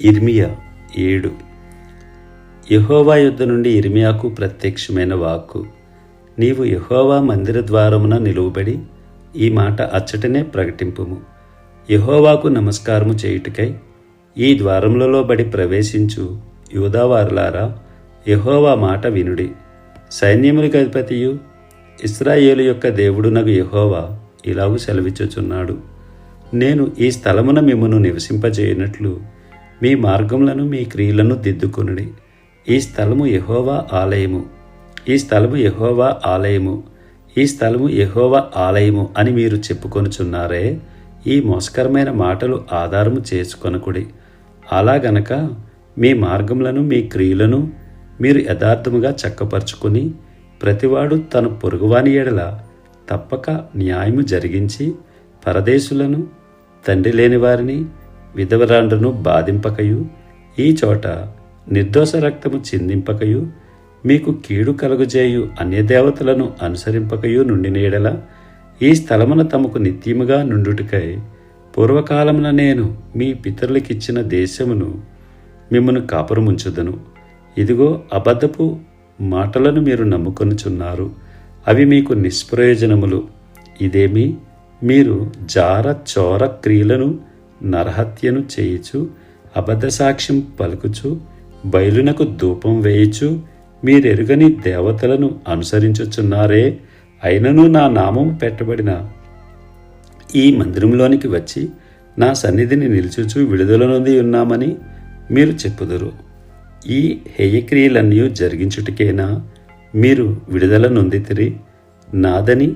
ఇర్మియా ఏడు. యహోవా యుద్ధ నుండి ఇర్మియాకు ప్రత్యక్షమైన వాక్కు. నీవు యహోవా మందిర ద్వారమున నిలువబడి ఈ మాట అచ్చటనే ప్రకటింపుము. యహోవాకు నమస్కారము చేయుటకై ఈ ద్వారములలో బడి ప్రవేశించు యూదావారులారా యహోవా మాట వినుడి. సైన్యములకు అధిపతియు ఇస్రాయేలు యొక్క దేవుడునగు యహోవా ఇలాగు సెలవిచ్చుచున్నాడు. నేను ఈ స్థలమున మిమ్మను నివసింపజేయనట్లు మీ మార్గములను మీ క్రియలను దిద్దుకొనుడి. ఈ స్థలము యహోవా ఆలయము. ఈ స్థలము యహోవా ఆలయము. ఈ స్థలము యహోవా ఆలయము అని మీరు చెప్పుకొనుచున్నారే ఈ మోసకరమైన మాటలు ఆధారము చేసుకొనకుడి. అలాగనక మీ మార్గములను మీ క్రియలను మీరు యథార్థముగా చక్కపరుచుకొని ప్రతివాడు తన పొరుగువాని ఎడల తప్పక న్యాయము జరిగించి పరదేశులను తండ్రి లేని వారిని విధవరాండ్రను బాధింపకయు ఈ చోట నిర్దోష రక్తము చిందింపకయు మీకు కీడు కలుగజేయు అన్యదేవతలను అనుసరింపకయు నుండి ఎడల ఈ స్థలమున తమకు నిత్యముగా నుండుటకై పూర్వకాలమున నేను మీ పితరులకిచ్చిన దేశమును మిమ్మను కాపురముంచుదను. ఇదిగో అబద్ధపు మాటలను మీరు నమ్ముకొనుచున్నారు. అవి మీకు నిష్ప్రయోజనములు. ఇదేమి? మీరు జార చోర క్రియలను నరహత్యను చేయుచు అబద్ధ సాక్ష్యం పలుకుచు బయలునకు ధూపం వేయుచు మీరెరుగని దేవతలను అనుసరించుచున్నారే అయినను నా నామం పెట్టబడిన. ఈ మందిరంలోనికి వచ్చి నా సన్నిధిని నిలుచుచు విడుదల నుండి ఉన్నామని మీరు చెప్పుదురు. ఈ హేయక్రియలన్నీ జరిగించుటకేనా? మీరు విడుదల నొందితిరి. నాదని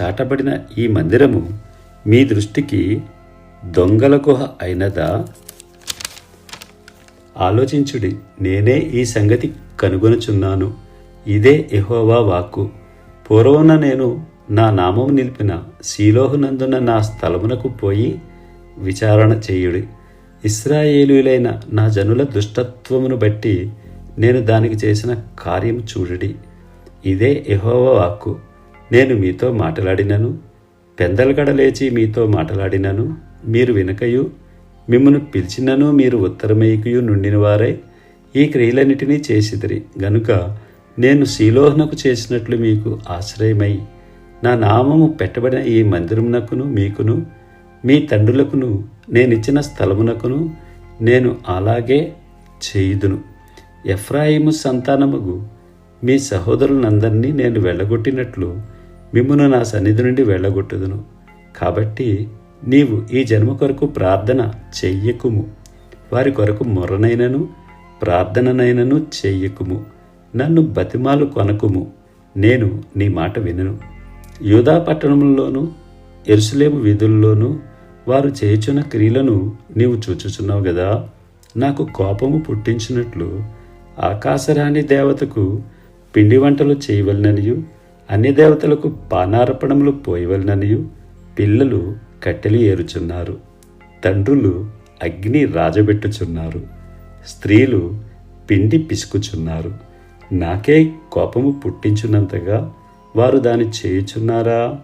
చాటబడిన ఈ మందిరము మీ దృష్టికి దొంగల గుహ అయినదా? ఆలోచించుడి నేనే ఈ సంగతి కనుగొనుచున్నాను. ఇదే ఎహోవా వాక్కు. పూర్వమున నేను నా నామము నిలిపిన శీలోహునందున నా స్థలమునకు పోయి విచారణ చేయుడి. ఇస్రాయేలులైన నా జనుల దుష్టత్వమును బట్టి నేను దానికి చేసిన కార్యం చూడుడి. ఇదే ఎహోవా వాక్కు. నేను మీతో మాట్లాడినను పెందలగడ లేచి మీతో మాట్లాడినను మీరు వినకయు మిమ్మను పిలిచినను మీరు ఉత్తరమేయకయు నుండిన వారై ఈ క్రియలన్నిటినీ చేసిదిరి. గనుక నేను శీలోహనకు చేసినట్లు మీకు ఆశ్రయమై నా నామము పెట్టబడిన ఈ మందిరమునకును మీకును మీ తండ్రులకును నేనిచ్చిన స్థలమునకును నేను అలాగే చేయుదును. ఎఫ్రాయిము సంతానముగు మీ సహోదరులందరినీ నేను వెళ్ళగొట్టినట్లు మిమ్మును నా సన్నిధి నుండి వెళ్ళగొట్టుదును. కాబట్టి నీవు ఈ జన్మ కొరకు ప్రార్థన చెయ్యకుము. వారి కొరకు మొర్రనైనను ప్రార్థననైనను చెయ్యకుము. నన్ను బతిమాలు కొనకుము. నేను నీ మాట వినను. యూదా పట్టణంలోను ఎరుసలేము వీధుల్లోనూ వారు చేయుచున్న క్రియలను నీవు చూచుచున్నావు కదా నాకు కోపము పుట్టించినట్లు ఆకాశరాణి దేవతకు పిండి వంటలు చేయవలననియు అన్ని దేవతలకు పానార్పణములు పోయవలననియు పిల్లలు కట్టెలు ఏరుచున్నారు. తండ్రులు అగ్ని రాజబెట్టుచున్నారు. స్త్రీలు పిండి పిసుకుచున్నారు. నాకే కోపము పుట్టించున్నంతగా వారు దాన్ని చేయుచున్నారా?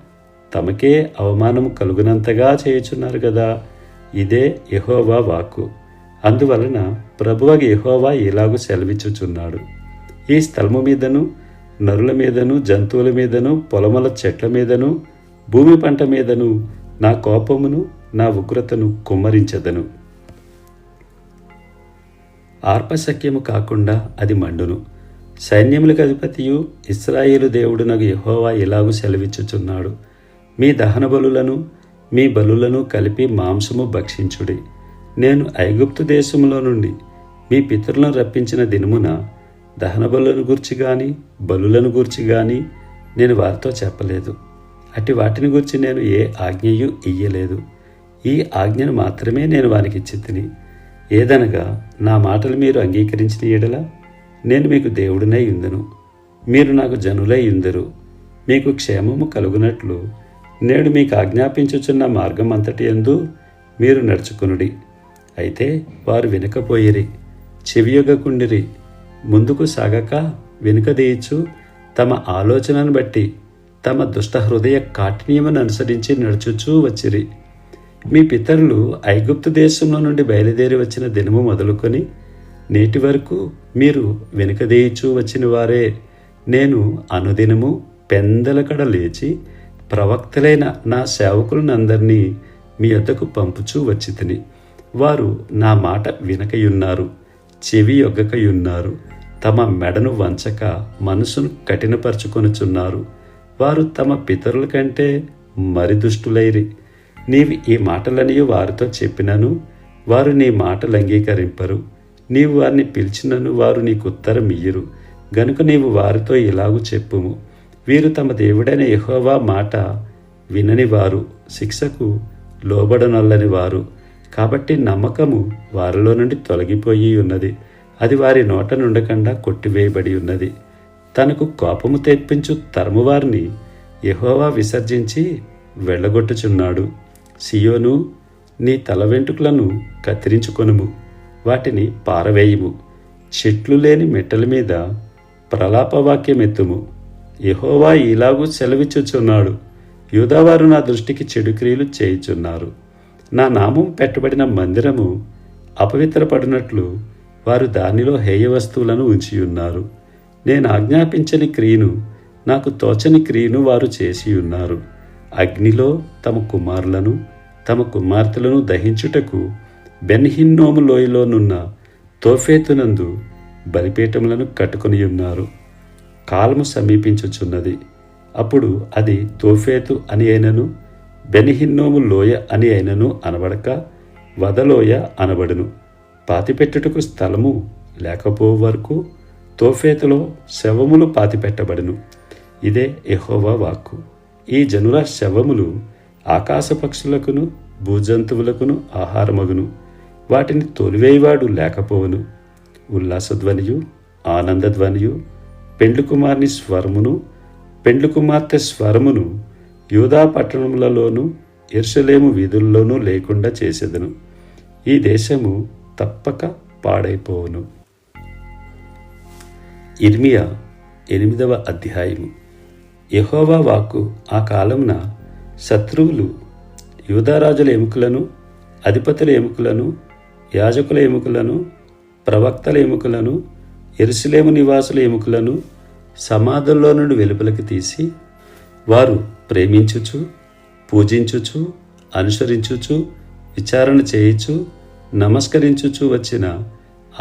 తమకే అవమానము కలుగునంతగా చేయుచున్నారు కదా ఇదే యహోవా వాక్కు. అందువలన ప్రభువగ యహోవా ఇలాగూ సెలవిచ్చుచున్నాడు. ఈ స్థలము మీదను నరుల మీదను జంతువుల మీదను పొలముల చెట్ల మీదను భూమి పంట మీదను నా కోపమును నా ఉగ్రతను కుమ్మరించదను. ఆర్పశక్యము కాకుండా అది మండును. సైన్యములకు అధిపతియు ఇస్రాయేలు దేవుడునగు యహోవా ఇలాగు సెలవిచ్చుచున్నాడు. మీ దహన బలులను మీ బలులను కలిపి మాంసము భక్షించుడి. నేను ఐగుప్తు దేశములో నుండి మీ పితరులను రప్పించిన దినమున దహన బలులను గూర్చి కానీ బలులను గూర్చి కానీ నేను వారితో చెప్పలేదు. అట్టి వాటిని గురించి నేను ఏ ఆజ్ఞయు ఇయ్యలేదు. ఈ ఆజ్ఞను మాత్రమే నేను వారికి ఇచ్చి తిని ఏదనగా నా మాటలు మీరు అంగీకరించిన ఎడల నేను మీకు దేవుడినై ఉందును. మీరు నాకు జనులై ఉందరు. మీకు క్షేమము కలుగునట్లు నేడు మీకు ఆజ్ఞాపించుచున్న మార్గం అంతటి ఎందు మీరు నడుచుకునుడి. అయితే వారు వినకపోయిరి చెవియొగకుండిరి ముందుకు సాగక వెనుకదీయచ్చు తమ ఆలోచనను బట్టి తమ దుష్ట హృదయ కాఠిన్యమును అనుసరించి నడుచుచూ వచ్చిరి. మీ పితరులు ఐగుప్తు దేశంలో నుండి బయలుదేరి వచ్చిన దినము మొదలుకొని నేటి వరకు మీరు వెనుకదేయిచూ వచ్చిన వారే. నేను అనుదినము పెందలకడ లేచి ప్రవక్తలైన నా సేవకులనందరినీ మీ వద్దకు పంపుచూ వచ్చి తిని వారు నా మాట వినకయున్నారు చెవి యొగ్గకయున్నారు తమ మెడను వంచక మనసును కఠినపరుచుకొనుచున్నారు. వారు తమ పితరుల కంటే మరి దుష్టులైరి. నీవు ఈ మాటలని వారితో చెప్పినను వారు నీ మాటలు అంగీకరింపరు. నీవు వారిని పిలిచినను వారు నీకు ఉత్తరం ఇయ్యరు. గనుక నీవు వారితో ఇలాగు చెప్పుము. వీరు తమ దేవుడైన యహోవా మాట వినని వారు శిక్షకు లోబడనల్లని వారు. కాబట్టి నమ్మకము వారిలో నుండి తొలగిపోయి ఉన్నది. అది వారి నోట నుండకుండా కొట్టివేయబడి ఉన్నది. తనకు కోపము తెప్పించు తరమువారిని యహోవా విసర్జించి వెళ్ళగొట్టుచున్నాడు. సియోను నీ తల వెంట్రుకలను కత్తిరించుకొనుము. వాటిని పారవేయుము. చెట్లు లేని మెట్టల మీద ప్రలాపవాక్యం ఎత్తుము యెహోవా ఇలాగూ సెలవిచ్చుచున్నాడు. యూదావారు నా దృష్టికి చెడు క్రియలు చేయుచున్నారు. నా నామం పెట్టబడిన మందిరము అపవిత్రపడినట్లు వారు దానిలో హేయ వస్తువులను ఉంచియున్నారు. నేను ఆజ్ఞాపించని క్రియను నాకు తోచని క్రియను వారు చేసి ఉన్నారు. అగ్నిలో తమ కుమారులను తమ కుమార్తెలను దహించుటకు బెన్హిన్నోము లోయలోనున్న తోఫేతునందు బలిపీఠములను కట్టుకొని ఉన్నారు. కాలము సమీపించుచున్నది. అప్పుడు అది తోఫేతు అని అయినను బెనిహిన్నోము లోయ అని అయినను అనబడక వదలోయ అనబడును. పాతిపెట్టుటకు స్థలము లేకపో వరకు తోఫేతులో శవములు పాతిపెట్టబడును. ఇదే ఎహోవా వాక్కు. ఈ జనుల శవములు ఆకాశ పక్షులకును భూజంతువులకును ఆహారమగును. వాటిని తొలివేయవాడు లేకపోవును. ఉల్లాసధ్వనియు ఆనందధ్వనియు పెండ్లు కుమార్ని స్వరమును పెండ్లు కుమార్తె స్వరమును యూదా పట్టణములలోనూ ఎర్షలేము వీధుల్లోనూ లేకుండా చేసేదను. ఈ దేశము తప్పక పాడైపోవును. ఇర్మియా ఎనిమిదవ అధ్యాయము. యహోవా వాక్కు ఆ కాలమున శత్రువులు యూదారాజుల ఎముకలను అధిపతుల ఎముకలను యాజకుల ఎముకలను ప్రవక్తల ఎముకలను ఎరుసలేము నివాసుల ఎముకలను సమాధుల్లో నుండి వెలుపలికి తీసి వారు ప్రేమించుచు పూజించుచు అనుసరించుచు విచారణ చేయుచు నమస్కరించుచు వచ్చిన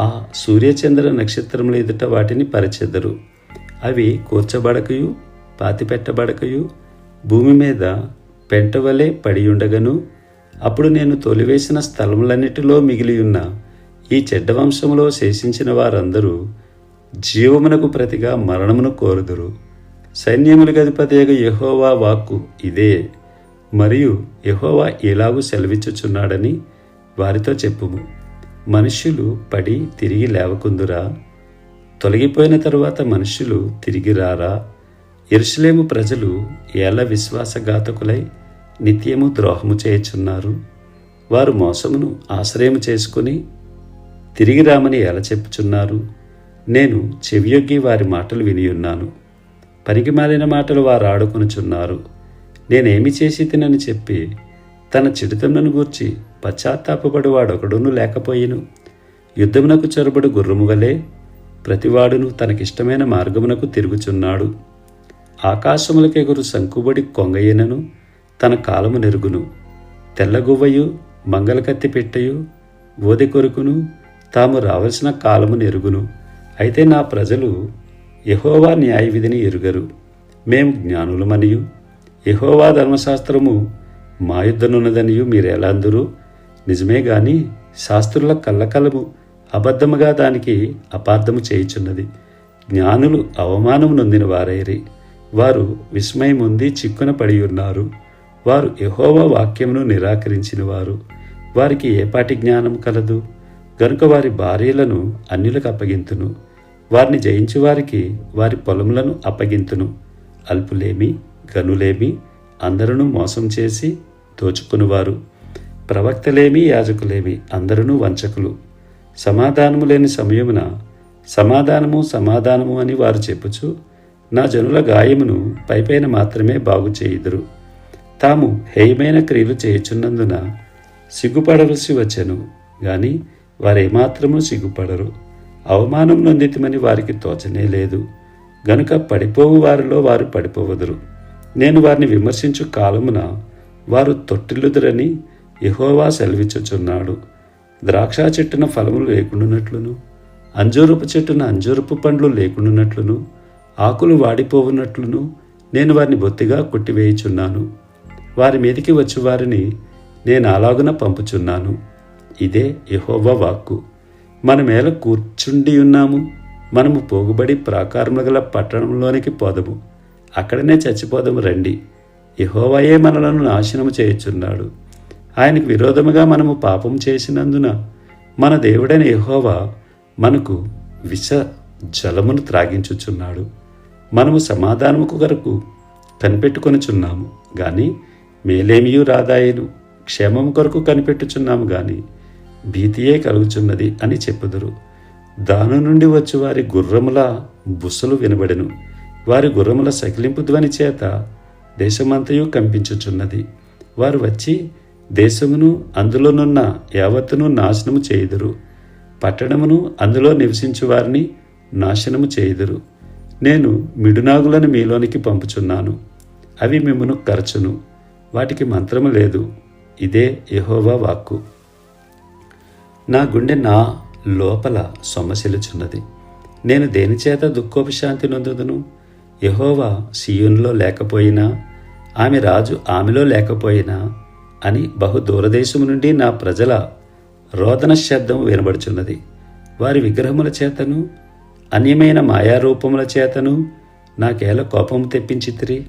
ఆ సూర్యచంద్ర నక్షత్రముల ఎదుట వాటిని పరచెదరు. అవి కూర్చబడకయు పాతిపెట్టబడకయు భూమి మీద పెంటవలే పడి ఉండగను అప్పుడు నేను తొలివేసిన స్థలములన్నిటిలో మిగిలియున్న ఈ చెడ్డ వంశములో శేషించిన వారందరూ జీవమునకు ప్రతిగా మరణమును కోరుదురు. సైన్యములు అధిపతియగ యహోవా వాక్కు ఇదే. మరియు యహోవా ఇలాగూ సెలవిచ్చుచున్నాడని వారితో చెప్పుము. మనుష్యులు పడి తిరిగి లేవకుందురా? తొలగిపోయిన తరువాత మనుష్యులు తిరిగి రారా? ఎరుసలేము ప్రజలు ఎలా విశ్వాసఘాతకులై నిత్యము ద్రోహము చేయుచున్నారు. వారు మోసమును ఆశ్రయము చేసుకుని తిరిగి రామని ఎలా చెప్పుచున్నారు? నేను చెవియొగ్గి వారి మాటలు వినియున్నాను. పనికిమాలిన మాటలు వారు ఆడుకొనుచున్నారు. నేనేమి చేసి తినని చెప్పి తన చిడుతములను గూర్చి పశ్చాత్తాపడువాడొకడును లేకపోయిను. యుద్ధమునకు చొరబడు గుర్రము వలె ప్రతివాడును తనకిష్టమైన మార్గమునకు తిరుగుచున్నాడు. ఆకాశములకెగురు సంకుబడి కొంగయ్యనను తన కాలము నెరుగును. తెల్లగువ్వయు మంగళకత్తి పెట్టయు ఓది కొరుకును తాము రావలసిన కాలము నెరుగును. అయితే నా ప్రజలు యహోవా న్యాయ విధిని ఎరుగరు. మేము జ్ఞానులమనియు. యహోవా ధర్మశాస్త్రము మా యుద్ధనున్నదనియు మీరెలా అందరూ? నిజమే గాని శాస్త్రుల కళ్ళకలము అబద్ధముగా దానికి అపార్థము చేయుచున్నది. జ్ఞానులు అవమానం నొందిన వారైరి. వారు విస్మయముంది చిక్కున పడి ఉన్నారు వారు యహోవా వాక్యమును నిరాకరించిన వారు వారికి ఏపాటి జ్ఞానం కలదు? గనుక వారి భార్యలను అన్యులకు అప్పగింతును. వారిని జయించు వారికి వారి పొలములను అప్పగింతును. అల్పులేమి గనులేమి అందరూ మోసం చేసి దోచుకునివారు. ప్రవక్తలేమి యాజకులేమి అందరూ వంచకులు. సమాధానము లేని సమయమున సమాధానము సమాధానము అని వారు చెప్పుచు నా జనుల గాయమును పైపైన మాత్రమే బాగు చేయుదురు. తాము హేయమైన క్రియలు చేయుచున్నందున సిగ్గుపడవలసి వచ్చెను గాని వారేమాత్రము సిగ్గుపడరు. అవమానం నొందితమని వారికి తోచనే లేదు. గనుక పడిపోవు వారిలో వారు పడిపోవదురు. నేను వారిని విమర్శించు కాలమున వారు తొట్టిల్లుదురని యహోవా సెలవిచ్చుచున్నాడు. ద్రాక్ష చెట్టున ఫలములు లేకుండానట్లును అంజూరపు చెట్టున అంజూరపు పండ్లు లేకుండానట్లును ఆకులు వాడిపోవునట్లును నేను వారిని బొత్తిగా కొట్టివేయుచున్నాను. వారి మీదికి వచ్చి వారిని నేను అలాగున పంపుచున్నాను. ఇదే యెహోవా వాక్కు. మనమేల కూర్చుండి ఉన్నాము మనము పోగుబడి ప్రాకారములు గల పట్టణంలోనికి పోదము. అక్కడనే చచ్చిపోదము రండి. యెహోవాయే మనలను నాశనము చేయుచున్నాడు. ఆయనకు విరోధముగా మనము పాపం చేసినందున మన దేవుడైన యహోవా మనకు విష జలమును త్రాగించుచున్నాడు. మనము సమాధానము కొరకు కనిపెట్టుకొనిచున్నాము. కానీ మేలేమియు రాదాయను. క్షేమము కొరకు కనిపెట్టుచున్నాము కానీ భీతియే కలుగుచున్నది అని చెప్పుదురు. దాని నుండి వచ్చి వారి గుర్రముల బుసలు వినబడెను. వారి గుర్రముల సకిలింపు ధ్వని చేత దేశమంతయు కంపించుచున్నది. వారు వచ్చి దేశమును అందులోనున్న యావత్తును నాశనము చేయుదురు. పట్టణమును అందులో నివసించు వారిని నాశనము చేయుదురు. నేను మిడునాగులను మీలోనికి పంపుచున్నాను. అవి మిమ్మను కరచును. వాటికి మంత్రము లేదు. ఇదే యహోవా వాక్కు. నా గుండె నా లోపల సొమ్మసిలుచున్నది నేను దేనిచేత దుఃఖోపశాంతి నొందుదును? యహోవా సీయున్లో లేకపోయినా ఆమె రాజు ఆమెలో లేకపోయినా అని బహు దూరదేశము నుండి నా ప్రజల రోదన శబ్దం వినబడుచున్నది. వారి విగ్రహముల చేతను అన్యమైన మాయారూపముల చేతను నాకేల కోపము తెప్పించితిరి?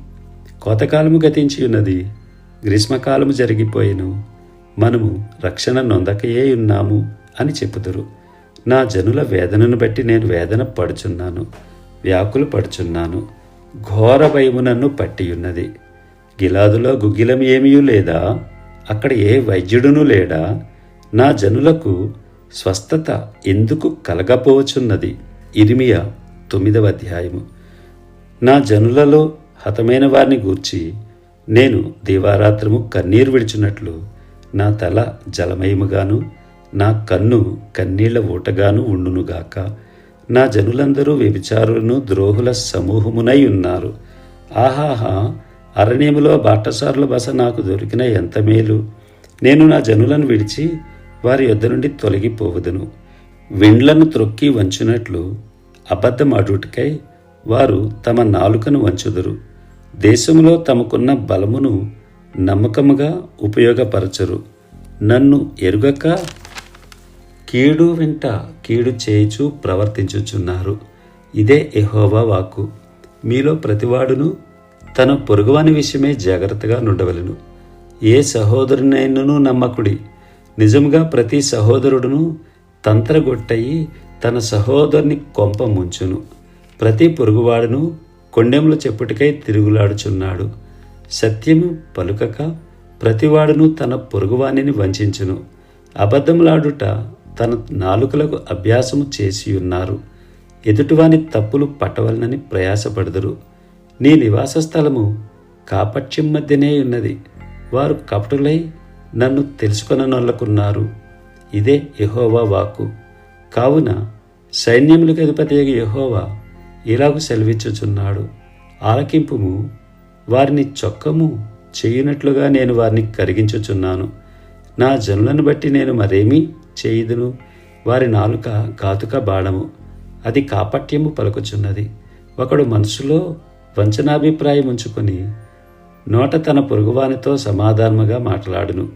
కోతకాలము గతించి ఉన్నది గ్రీష్మకాలము జరిగిపోయిను మనము రక్షణ నొందకయే ఉన్నాము అని చెప్పుదురు. నా జనుల వేదనను బట్టి నేను వేదన పడుచున్నాను వ్యాకులు పడుచున్నాను ఘోర భయము నన్ను పట్టియున్నది. గిలాదులో గుగ్గిలం ఏమీ లేదా? అక్కడ ఏ వైద్యుడును లేడా? నా జనులకు స్వస్థత ఎందుకు కలగపోవచున్నది ఇరిమియా తొమ్మిదవ అధ్యాయము. నా జనులలో హతమైన వారిని గూర్చి నేను దీవారాత్రము కన్నీరు విడిచినట్లు నా తల జలమయముగాను నా కన్ను కన్నీళ్ళ ఊటగాను ఉండునుగాక నా జనులందరూ వ్యభిచారులను ద్రోహుల సమూహమునై ఉన్నారు. ఆహాహా అరణ్యములో బాటసారుల బస నాకు దొరికిన ఎంత మేలు? నేను నా జనులను విడిచి వారి యొద్ద నుండి తొలగిపోవదును. విండ్లను త్రొక్కి వంచునట్లు అడుటికై వారు తమ నాలుకను వంచుదురు. దేశంలో తమకున్న బలమును నమ్మకముగా ఉపయోగపరచరు. నన్ను ఎరుగక కీడు వెంట కీడు చేయుచు ప్రవర్తించుచున్నారు. ఇదే ఎహోవా వాక్కు. మీలో ప్రతివాడును తన పొరుగువాని విషయమే జాగ్రత్తగా నుండవలను. ఏ సహోదరునైనను నమ్మకుడి? నిజముగా ప్రతి సహోదరుడును తంత్రగొట్టయి తన సహోదరుని కొంప ముంచును. ప్రతి పొరుగువాడును కొండెముల చెప్పుటికై తిరుగులాడుచున్నాడు. సత్యము పలుకక ప్రతివాడును తన పొరుగువానిని వంచును అబద్ధములాడుట తన నాలుకలకు అభ్యాసము చేసి ఉన్నారు ఎదుటివాని తప్పులు పట్టవలనని ప్రయాసపడదురు. నీ నివాస స్థలము కాపట్యం మధ్యనే ఉన్నది. వారు కపటులై నన్ను తెలుసుకొననొల్లకున్నారు. ఇదే యహోవా వాక్కు. కావున సైన్యములకు అధిపతి యహోవా ఇలాగు సెలవిచ్చుచున్నాడు. ఆలకింపుము వారిని చొక్కము చేయునట్లుగా నేను వారిని కరిగించుచున్నాను. నా జనులను బట్టి నేను మరేమీ చేయుదును? వారి నాలుక కాతుక బాణము. అది కాపట్యము పలుకుచున్నది. ఒకడు మనసులో వంచనాభిప్రాయం ఉంచుకొని నోట తన పొరుగువానితో సమాధానముగా మాట్లాడును.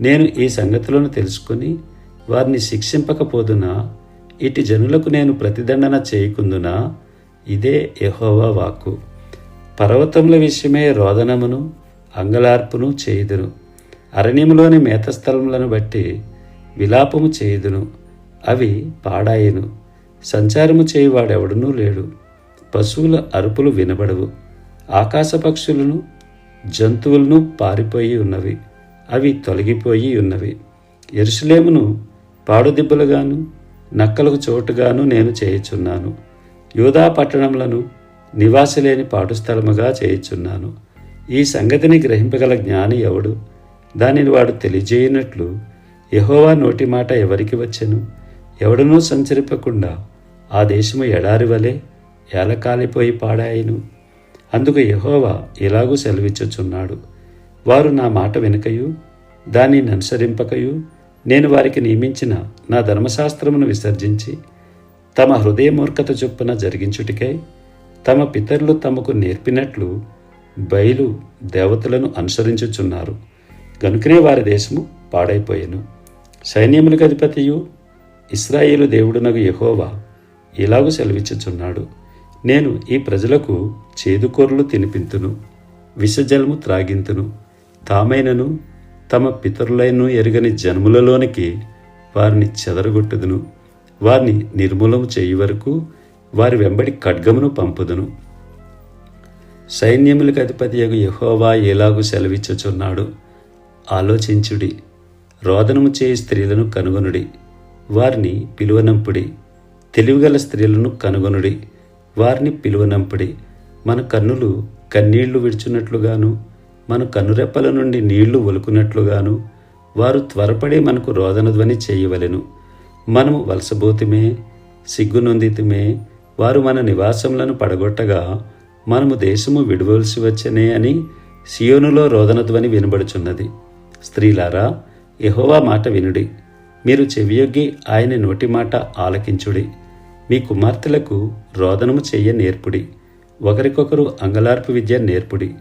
నేను ఈ సంగతులను తెలుసుకుని వారిని శిక్షింపకపోదునా ఇటు జనులకు నేను ప్రతిదండన చేయకుందునా? ఇదే యహోవా వాక్కు. పర్వతముల విషయమే రోదనమును అంగలార్పును చేయుదును అరణ్యములోని మేతస్థలములను బట్టి విలాపము చేయుదును. అవి పాడాయెను. సంచారము చేయువాడెవడనూ లేడు. పశువుల అరుపులు వినబడవు. ఆకాశపక్షులను జంతువులను పారిపోయి ఉన్నవి అవి తొలగిపోయి ఉన్నవి. ఎరుసలేమును పాడుదిబ్బలుగాను నక్కలకు చోటుగాను నేను చేయుచున్నాను. యూదా పట్టణములను నివాసలేని పాటుస్థలముగా చేయుచున్నాను. ఈ సంగతిని గ్రహింపగల జ్ఞాని ఎవడు? దానిని వాడు తెలియజేయనట్లు యహోవా నోటి మాట ఎవరికి వచ్చెను? ఎవడనూ సంచరింపకుండా ఆ దేశము ఎడారి వలె ఏలకాలిపోయి పాడాయను. అందుకు యహోవా ఇలాగూ సెలవిచ్చుచున్నాడు. వారు నా మాట వినకయు దానిని అనుసరింపకయు నేను వారికి నియమించిన నా ధర్మశాస్త్రమును విసర్జించి తమ హృదయమూర్ఖత చొప్పున జరిగించుటికై తమ పితరులు తమకు నేర్పినట్లు బయలు దేవతలను అనుసరించుచున్నారు. గనుకనే వారి దేశము పాడైపోయాను. సైన్యములకు అధిపతియు ఇస్రాయేలు దేవుడునగు యహోవా ఇలాగూ సెలవిచ్చుచున్నాడు. నేను ఈ ప్రజలకు చేదుకూరలు తినిపింతును విషజలము త్రాగింతును. తామైనను తమ పితరులైన ఎరుగని జన్ములలోనికి వారిని చెదరగొట్టుదును. వారిని నిర్మూలము చేయి వరకు వారి వెంబడి ఖడ్గమును పంపుదును. సైన్యములకు అధిపతి యహోవా ఎలాగూ సెలవిచ్చుచున్నాడు? ఆలోచించుడి. రోదనము చేయి స్త్రీలను కనుగొనుడి. వారిని పిలువనంపుడి. తెలివిగల స్త్రీలను కనుగొనుడి. వారిని పిలువనంపడి మన కన్నులు కన్నీళ్ళు విడుచున్నట్లుగాను మన కన్నురెప్పల నుండి నీళ్ళు ఒలుకున్నట్లుగాను వారు త్వరపడి మనకు రోదన ధ్వని చేయవలెను. మనము వలసబోతుమే సిగ్గునొందితుమే వారు మన నివాసములను పడగొట్టగా మనము దేశము విడవలసి వచ్చనే అని సియోనులో రోదన ధ్వని వినబడుచున్నది. స్త్రీలారా ఎహోవా మాట వినుడి. మీరు చెవియొగ్గి ఆయన నోటి మాట ఆలకించుడి. మీ కుమార్తెలకు రోదనము చెయ్య నేర్పుడి. ఒకరికొకరు అంగలార్పు విద్య నేర్పుడి.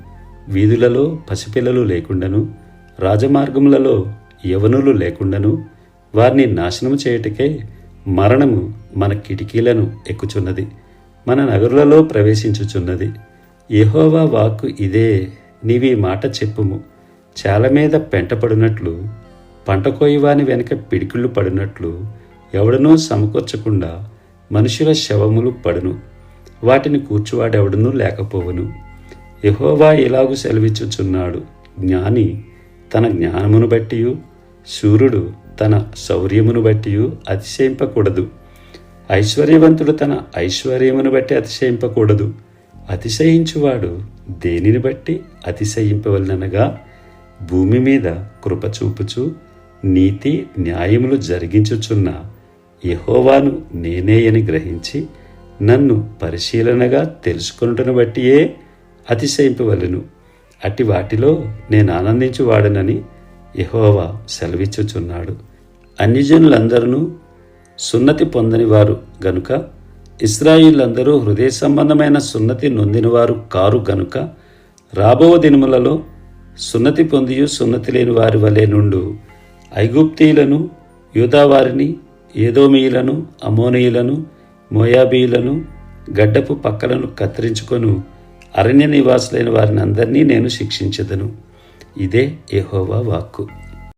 వీధులలో పసిపిల్లలు లేకుండాను. రాజమార్గములలో యవనులు లేకుండాను. వారిని నాశనము చేయుటకే మరణము మన కిటికీలను ఎక్కుచున్నది మన నగరులలో ప్రవేశించుచున్నది. యహోవా వాక్కు ఇదే నీవి మాట చెప్పుము. చాల మీద పెంటపడినట్లు పంట కోయవాని వెనుక పిడికిళ్ళు పడినట్లు ఎవడనూ సమకూర్చకుండా మనుషుల శవములు పడును. వాటిని కూర్చువాడెవడనూ లేకపోవును. యహోవా ఇలాగు సెలవిచ్చుచున్నాడు. జ్ఞాని తన జ్ఞానమును బట్టి సూర్యుడు తన శౌర్యమును బట్టి అతిశయింపకూడదు. ఐశ్వర్యవంతుడు తన ఐశ్వర్యమును బట్టి అతిశయింపకూడదు. అతిశయించువాడు దేనిని బట్టి అతిశయింపవలనగా భూమి మీద కృప చూపుచు నీతి న్యాయములు జరిగించుచున్న యహోవాను నేనే అని గ్రహించి నన్ను పరిశీలనగా తెలుసుకొనుటను బట్టియే అతిశయింపవలను. అట్టి వాటిలో నేను ఆనందించువాడనని యహోవా సెలవిచ్చుచున్నాడు. అన్యజనులందరూ సున్నతి పొందని వారు గనుక ఇస్రాయిలందరూ హృదయ సంబంధమైన సున్నతి నొందినవారు కారు గనుక రాబో దినములలో సున్నతి పొందియు సున్నతి లేని వారి వలె నుండు ఐగుప్తీయులను యూదావారిని ఏదోమీయులను అమోనీయులను మోయాబీయులను గడ్డపు పక్కలను కత్తిరించుకొను. అరణ్య నివాసులైన వారిని అందరినీ నేను శిక్షించదను. ఇదే యెహోవా వాక్కు.